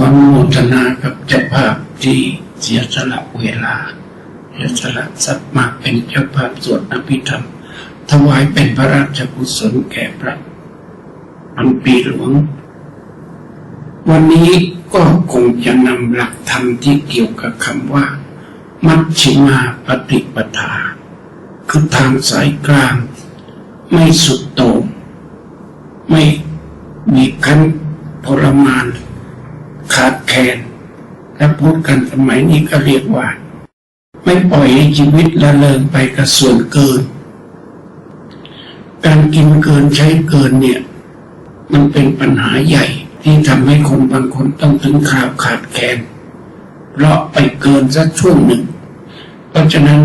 ออนุโมทนากับเจ้าภาพที่เสียสละเวลาเสียสละทรัพย์มาเป็นเจ้าภาพสวดอภิธรรม ถวายเป็นพระราชกุศลแก่พระอันปีหลวง วันนี้ก็คงจะนำหลักธรรมที่เกี่ยวกับคำว่า มัชฌิมาปฏิปทา คือทางสายกลาง ไม่สุดโต่งไม่มีขั้นทรมาน ขาดแคลนและพูดกันสมัยนี้ก็เรียกว่า ไม่ปล่อยให้ชีวิตละเลงไปกับส่วนเกิน การกินเกินใช้เกินเนี่ย มันเป็นปัญหาใหญ่ที่ทำให้คนบางคนต้องถึงข่าวขาดแคลนเพราะไปเกินสักช่วงหนึ่ง เพราะฉะนั้น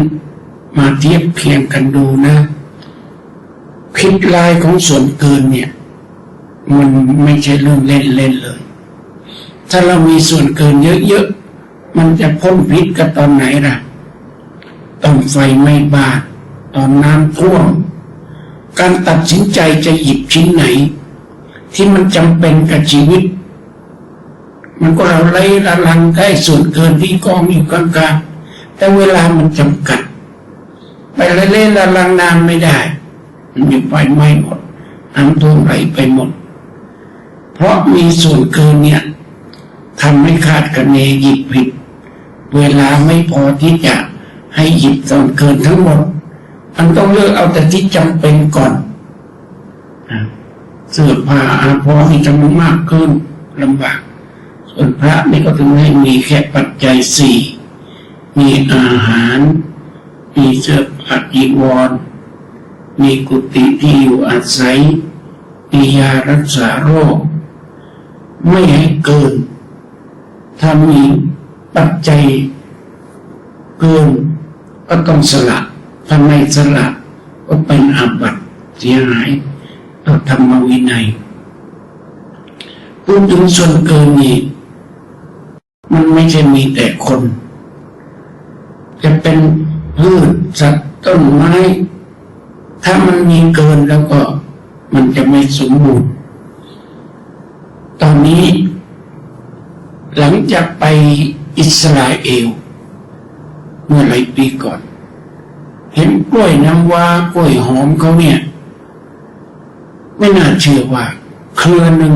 มาเทียบเคียงกันดูนะพิษลายของส่วนเกินเนี่ย มันไม่ใช่เรื่องเล่นๆเลย ถ้าเรามีส่วนเกินเยอะๆ มันจะพ้นพิษกันตอนไหนล่ะ ตอนไฟไหม้บ้านตอนน้ำท่วม การตัดสินใจจะหยิบชิ้นไหน ที่มันจำเป็นกับชีวิต มันก็เราไล่ละลังได้ส่วนเกินที่กองอยู่กลางๆแต่เวลามันจำกัด ไปเล่นละลังนานไม่ได้ มันมีไฟไหม้หมดน้ำท่วมไหลไปหมด เพราะมีส่วนเกินเนี่ยำให้คาดคะเนหยิบผิด เวลาไม่พอที่จะให้หยิบส่วนเกินทั้งหมด มันต้องเลือกเอาแต่ที่จำเป็นก่อนเสื้อผ้าอาภรณ์ที่จำนวนมากขึ้นลำบาก ส่วนพระนี่ก็ถึงให้มีแค่ปัจจัยสี่มีอาหาร มีเสื้อผ้าอีวร มีกุฏิที่อยู่อาศัยมียารักษาโรค ไม่ให้เกิน ถ้ามีปัจจัยเกินก็ต้องสละถ้าไม่สละก็เป็นอาบัติเสียหายต่อธรรมวินัยพูดถึงส่วนเกินนี่มันไม่ใช่มีแต่คน จะเป็นพืชสัตว์ต้นไม้ ถ้ามันมีเกินแล้วก็มันจะไม่สมบูรณ์ ตอนนี้ หลังจากไปอิสราเอล เมื่อหลายปีก่อน เห็นกล้วยน้ำว้ากล้วยหอมเขาเนี่ย ไม่น่าเชื่อว่า เครือหนึ่ง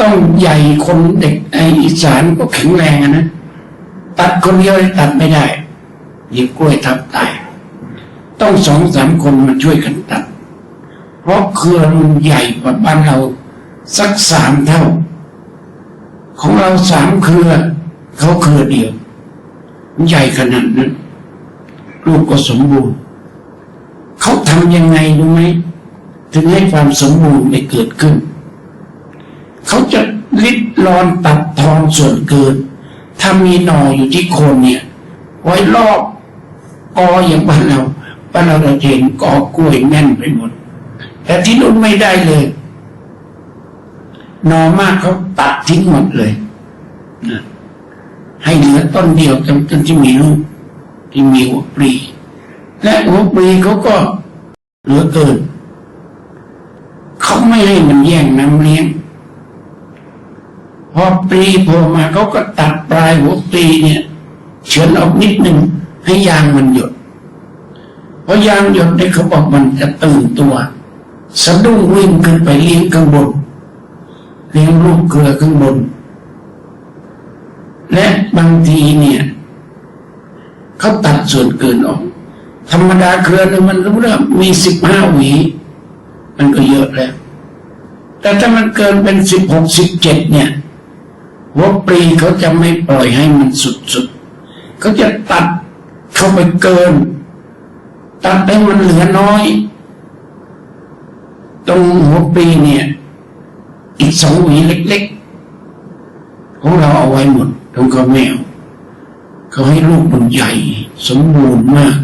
ต้องใหญ่คนเด็กไออีสานก็แข็งแรงนะ ตัดคนเดียวตัดไม่ได้หยิบกล้วยทับตาย ต้องสองสามคนมาช่วยกันตัด เพราะเครือมันใหญ่กว่าบ้านเราสักสามเท่า ของเราสามเครือเขาเครือเดียว ใหญ่ขนาดนั้นลูกก็สมบูรณ์ เขาทำยังไงรู้ไหมถึงให้ความสมบูรณ์ไม่เกิดขึ้น เขาจะริดรอนตัดทอนส่วนเกิน ถ้ามีหน่ออยู่ที่โคนเนี่ย ไว้รอบกออย่างบ้านเราบ้านเราเราเห็นกอกล้วยแน่นไปหมด แต่ที่นู้นไม่ได้เลย นอมากเขาตัดทิ้งหมดเลยนะให้เหลือต้นเดียวจนจนที่มีลูกที่มีหัวปลีและหัวปลีเขาก็เหลือเกินเขาไม่ให้มันแย่งน้ำเลี้ยงพอปลีโผล่มาเขาก็ตัดปลายหัวปลีเนี่ย เฉือนออกนิดหนึ่งให้ยางมันหยดพอยางหยดเนี่ยเขาบอกมันจะตื่นตัวสะดุ้งวิ่งขึ้นไปเลี้ยงข้างบน เลี้ยงลูกเกลือข้างบน และบางทีเนี่ยเขาตัดส่วนเกินออก ธรรมดาเครือนมันรู้ว่ามีสิบห้าหวี มันก็เยอะแล้ว แต่ถ้ามันเกินเป็นสิบหกสิบเจ็ดเนี่ยหัวปลีเขาจะไม่ปล่อยให้มันสุดๆเขาจะตัดเข้าไปเกิน ตัดให้มันเหลือน้อย ตรงหัวปีเนี่ย อีกสองหวีเล็กๆ ของเราเอาไว้หมดตรงเขาแมวเขาให้ลูกมันใหญ่ สมบูรณ์มาก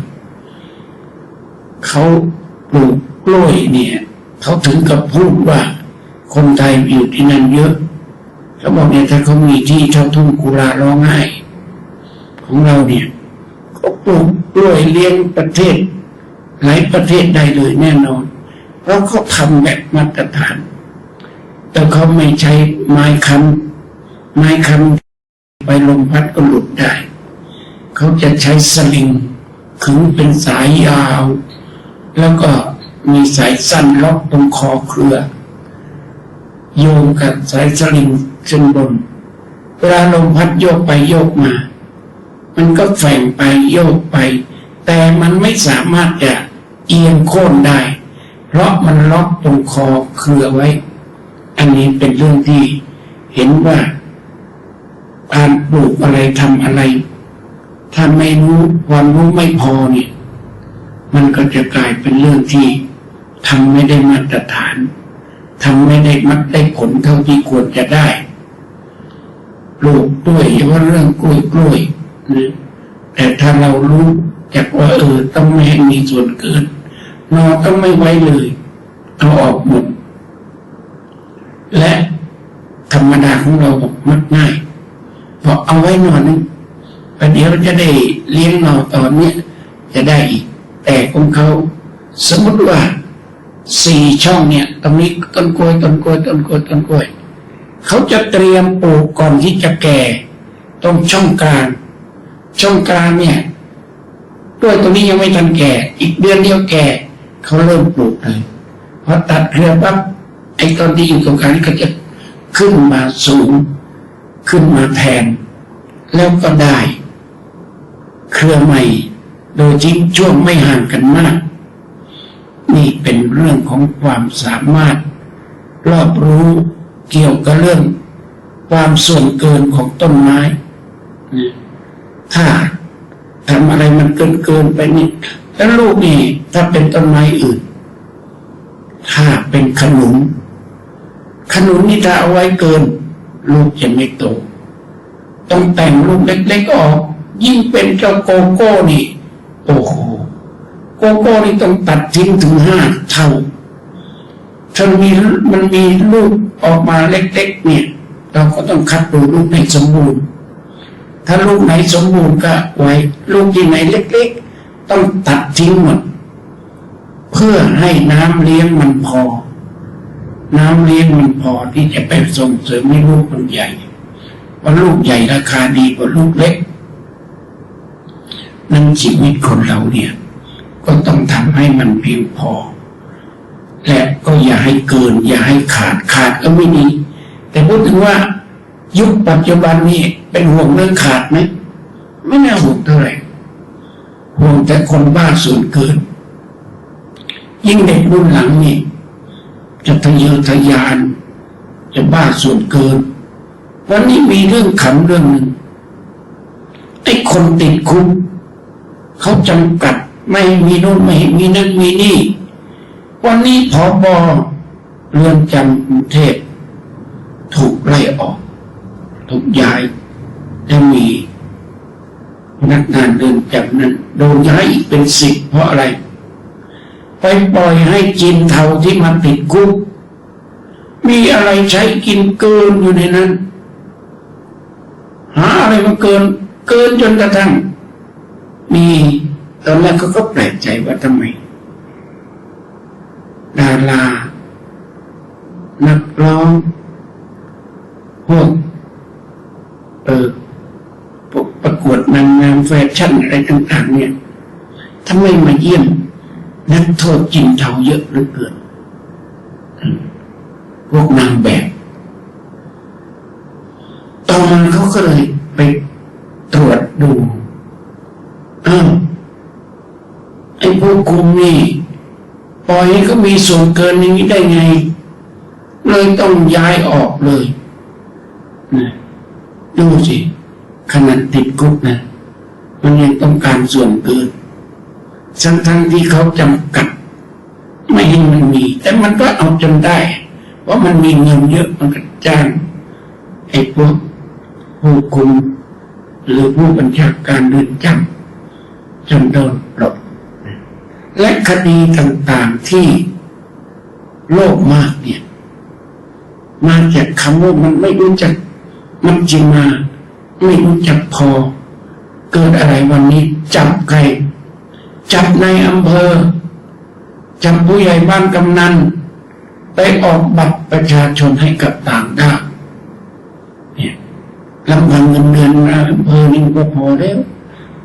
เขาปลูกกล้วยเนี่ย เขาถึงกับพูดว่าคนไทยอยู่ที่นั่นเยอะเขาบอกเนี่ยถ้าเขามีที่เท่าทุ่งกุลาร้องไห้ของเราเนี่ยเขาปลูกกล้วยเลี้ยงประเทศหลายประเทศได้เลยแน่นอน เพราะเขาทำแบบมาตรฐาน แต่เขาไม่ใช้ไม้คำไม้คำไปลมพัดก็หลุดได้ เขาจะใช้สลิงขึงเป็นสายยาว แล้วก็มีสายสั้นล็อกตรงคอเครือ โยงกับสายสลิงจนบน เวลาลมพัดโยกไปโยกมา มันก็แฝงไปโยกไป แต่มันไม่สามารถจะเอียงโค่นได้ เพราะมันล็อกตรงคอเครือไว้ อันนี้เป็นเรื่องที่เห็นว่าการปลูกอะไรทำอะไร ถ้าไม่รู้ความรู้ไม่พอเนี่ย มันก็จะกลายเป็นเรื่องที่ทำไม่ได้มาตรฐานทำไม่ได้มัดได้ผลเท่าที่ควรจะได้ปลูกด้วยอย่ว่าเรื่องกล้วยกล้วยนะแต่ถ้าเรารู้จากว่าเออต้องไม่ให้มีส่วนเกินนอต้องไม่ไว้เลยเอาออกหมด และธรรมดาของเราบอกมักง่ายพอเอาไว้หนอนนึงประเดี๋ยวจะได้เลี้ยงนอตอนนี้จะได้อีก แต่ของเขา สมมติว่าสี่ช่องเนี่ยตรงนี้ต้นกล้วยต้นกล้วยต้นกล้วยต้นกล้วยเขาจะเตรียมปลูกก่อนที่จะแก่ตรงช่องกลาง ช่องกลางเนี่ยกล้วยตรงนี้ยังไม่ทันแก่ อีกเดือนเดียวแก่เขาเริ่มปลูกเลยพอตัดเครือปั๊บ ไอ้ตอนที่อยู่ตรงกลางก็จะขึ้นมาสูง ขึ้นมาแทน แล้วก็ได้ เครือใหม่ โดยทิ้งช่วงไม่ห่างกันมาก นี่เป็นเรื่องของความสามารถ รอบรู้เกี่ยวกับเรื่อง ความส่วนเกินของต้นไม้ ถ้าทำอะไรมันเกินเกินไปนี่แล้วลูกนี่ถ้าเป็นต้นไม้อื่น ถ้าเป็นขนุน ขนุนนี่ถ้าเอาไว้เกิน ลูกจะไม่โต ต้องแต่งลูกเล็กๆออก ยิ่งเป็นเจ้าโกโก้นี่ โอ้โหโกโก้นี่ต้องตัดทิ้งถึงห้าเท่าถ้ามีมันมีลูกออกมาเล็ก ๆ เนี่ย เราก็ต้องคัดดูลูกให้สมบูรณ์ ถ้าลูกไหนสมบูรณ์ก็ไว้ลูกที่ไหนเล็ก ๆ ต้องตัดทิ้งหมด เพื่อให้น้ำเลี้ยงมันพอ น้ำเลี้ยงมันพอที่จะไปส่งเสริมให้ลูกมันใหญ่เพราะลูกใหญ่ราคาดีกว่าลูกเล็ก นั่นชีวิตคนเราเนี่ย ก็ต้องทำให้มันเพียงพอ และก็อย่าให้เกิน อย่าให้ขาดขาดก็ไม่ดี แต่พูดถึงว่า ยุคปัจจุบันนี้เป็นห่วงเรื่องขาดไหมไม่น่าห่วงเท่าไหร่ห่วงแต่คนบ้าส่วนเกิน ยิ่งเด็กรุ่นหลังนี่ จะทะเยอทะยาน จะบ้าส่วนเกิน วันนี้มีเรื่องขำเรื่องหนึ่งไอ้คนติดคุกเขาจำกัดไม่มีโน่นไม่มีนั่นมีนี่ วันนี้พอบอเรือนจำกรุงเทพถูกไล่ออก ถูกย้ายและมีพนักงานเรือนจำนั้นโดนย้ายอีกเป็นสิบเพราะอะไร ไปปล่อยให้กินเท่าที่มันติดคุกมีอะไรใช้กินเกินอยู่ในนั้น หาอะไรมาเกิน เกินจนกระทั่ง มีตอนแรกเขาก็แปลกใจว่าทำไมดารานักร้องพวกเออประกวดนางงามแฟชั่นอะไรต่าง ๆ เนี่ยทำไมมาเยี่ยม นักโทษกินเทาเยอะเหลือเกินพวกนางแบบต่อมาเขาก็เลยไปตรวจดูอ้าวไอ้พวกคุมนี่ปล่อยให้เขามีส่วนเกินอย่างนี้ได้ไง เลยต้องย้ายออกเลยนะดูสิขนาดติดคุกนะมันยังต้องการส่วนเกิน ทั้งทั้งที่เขาจำกัด ไม่ให้มันมี แต่มันก็เอาจนได้ เพราะมันมีเงินเยอะมันก็จ้างไอ้พวกผู้คุมหรือผู้บัญชาการเรือนจำจนโดนปลดและคดีต่างๆที่โลภมากเนี่ยมาจากคำว่ามันไม่รู้จัก มันจิมา ไม่รู้จักพอ เกิดอะไรวันนี้จับใคร จับในอำเภอ จับผู้ใหญ่บ้านกำนันไปออกบัตรประชาชนให้กับต่างด้าวเนี่ยลำพังเงินเดือนนะอำเภอนึงก็พอแล้ว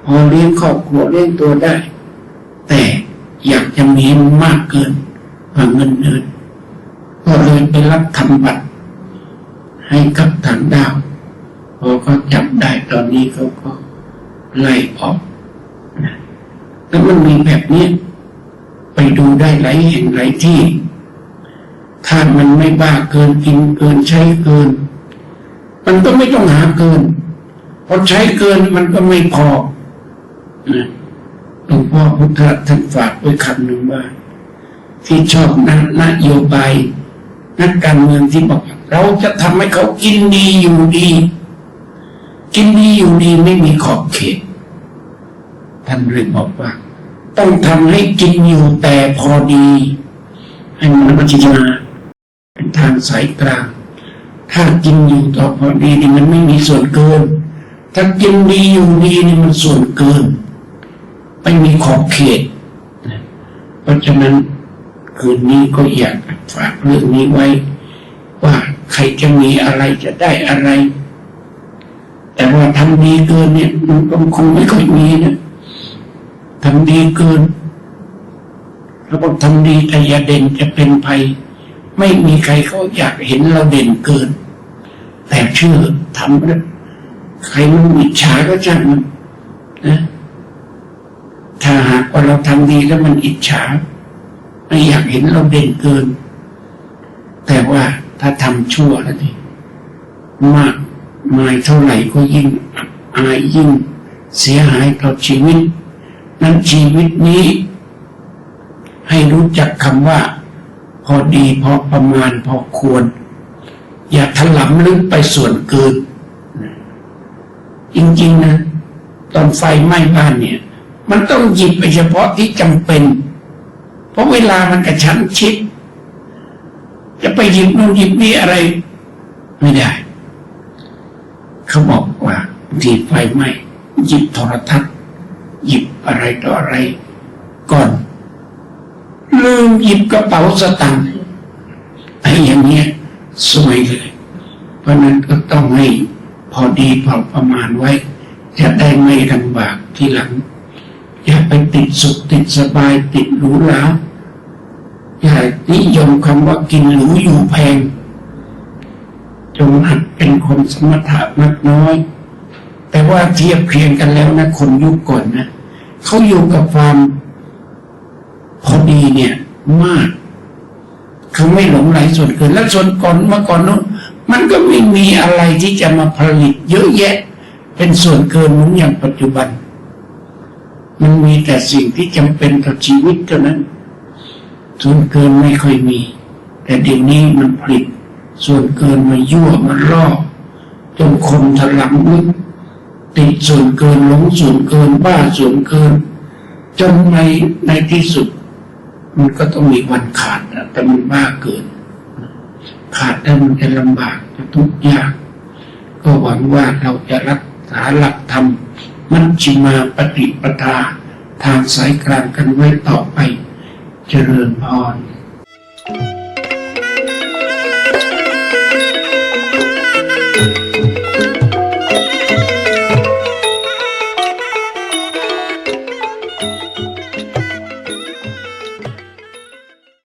พอเลี้ยงครอบครัวเลี้ยงตัวได้ แต่อยากจะมีมากเกินกว่าเงินเดือนก็เลยไปรับทำบัตร ให้กับต่างด้าวพอเขาจับได้ตอนนี้เขาก็ไล่ออก แล้วมันมีแบบนี้ ไปดูได้หลายแห่งหลายที่ ถ้ามันไม่บ้าเกินกินเกินใช้เกิน มันก็ไม่ต้องหาเกินพอใช้เกินมันก็ไม่พอนะหลวงพ่อพุทธท่านฝากไว้คำหนึ่งว่าที่ชอบนะนโยบายนักการเมืองที่บอกเราจะทำให้เขากินดีอยู่ดี กินดีอยู่ดีไม่มีขอบเขต ท่านเลยบอกว่า ต้องทำให้กินอยู่แต่พอดี ให้มันพิจารณาเป็นทางสายกลาง ถ้ากินอยู่ต่อพอดีนี่มันไม่มีส่วนเกิน ถ้ากินดีอยู่ดีนี่มันส่วนเกิน ไม่มีขอบเขต เพราะฉะนั้นคืนนี้ก็อยากฝากเรื่องนี้ไว้ ว่าใครจะมีอะไรจะได้อะไร แต่ว่าทำดีเกินเนี่ยมันก็คงไม่ค่อยมีนะ ทำดีเกินแล้วก็ทำดีแต่อย่าเด่นจะเป็นภัย ไม่มีใครเขาอยากเห็นเราเด่นเกิน แต่เชื่อทำแล้วใครมันอิจฉาก็ช่างมันนะถ้าหากว่าเราทำดีแล้วมันอิจฉาไม่อยากเห็นเราเด่นเกิน แต่ว่าถ้าทำชั่วแล้วนี่มากมายเท่าไหร่ก็ยิ่งอับอายยิ่งเสียหายต่อชีวิต นั้นชีวิตนี้ ให้รู้จักคำว่า พอดีพอประมาณพอควร อย่าถลำลึกไปส่วนเกินจริงๆนะตอนไฟไหม้บ้านเนี่ย มันต้องหยิบไปเฉพาะที่จำเป็น เพราะเวลามันกระชั้นชิด จะไปหยิบนู่นหยิบนี่อะไร ไม่ได้ เขาบอกว่าทีไฟไหม้หยิบโทรทัศน์หยิบ อะไรต่ออะไร ก่อน ลืมหยิบกระเป๋าสตางค์ไอ้อย่างเนี้ยสวยเลย เพราะนั้นก็ต้องให้พอดีพอประมาณไว้ จะได้ไม่ลำบากทีหลัง อย่าไปติดสุขติดสบายติดหรูหราอย่านิยมคำว่ากินหรูอยู่แพง จงหัดเป็นคนสมถะมากน้อย แต่ว่าเทียบเคียงกันแล้วนะคนยุคก่อนนะ เขาอยู่กับความพอดีเนี่ยมากเขาไม่หลงไหลส่วนเกินและส่วนก่อนเมื่อก่อนนู้นมันก็ไม่มีอะไรที่จะมาผลิต เยอะแยะ เป็นส่วนเกินเหมือนอย่างปัจจุบัน มันมีแต่สิ่งที่จำเป็นต่อชีวิตเท่านั้น ส่วนเกินไม่ค่อยมี แต่เดี๋ยวนี้มันผลิต ส่วนเกินมายั่วมาล่อจนคนถลำลึก ติดส่วนเกินหลงส่วนเกินบ้าส่วนเกินจนในในที่สุด มันก็ต้องมีวันขาดแต่มันบ้าเกิน ขาดแล้วมันจะลำบากจะทุกข์ยาก ก็หวังว่าเราจะรักษาหลักธรรมมัชฌิมาปฏิปทา ทางสายกลางกันไว้ต่อไป เจริญพร